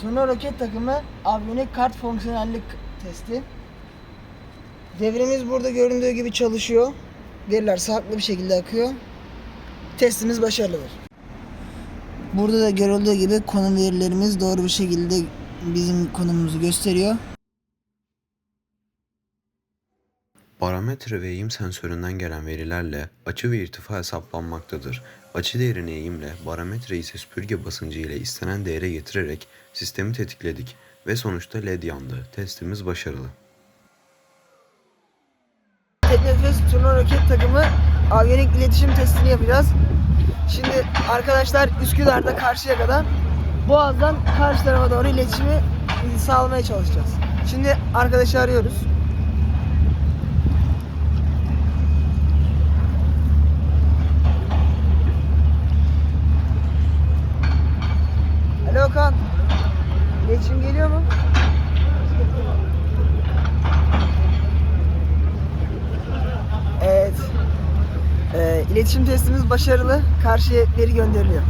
Turna roket takımı aviyonik kart fonksiyonellik testi. Devremiz burada göründüğü gibi çalışıyor. Veriler sağlıklı bir şekilde akıyor. Testimiz başarılıdır. Burada da görüldüğü gibi konum verilerimiz doğru bir şekilde bizim konumumuzu gösteriyor. Barometre ve eğim sensöründen gelen verilerle açı ve irtifa hesaplanmaktadır. Açı değerini eğimle, barometreyi ise süpürge basıncı ile istenen değere getirerek sistemi tetikledik ve sonuçta led yandı. Testimiz başarılı. Teknofest Turna Roket takımı aviyonik iletişim testini yapacağız. Şimdi arkadaşlar Üsküdar'da karşıya kadar Boğaz'dan karşı tarafa doğru iletişimi sağlamaya çalışacağız. Şimdi arkadaşı arıyoruz. Okan. İletişim geliyor mu? Evet. Ee, iletişim testimiz başarılı. Karşıya gönderiliyor.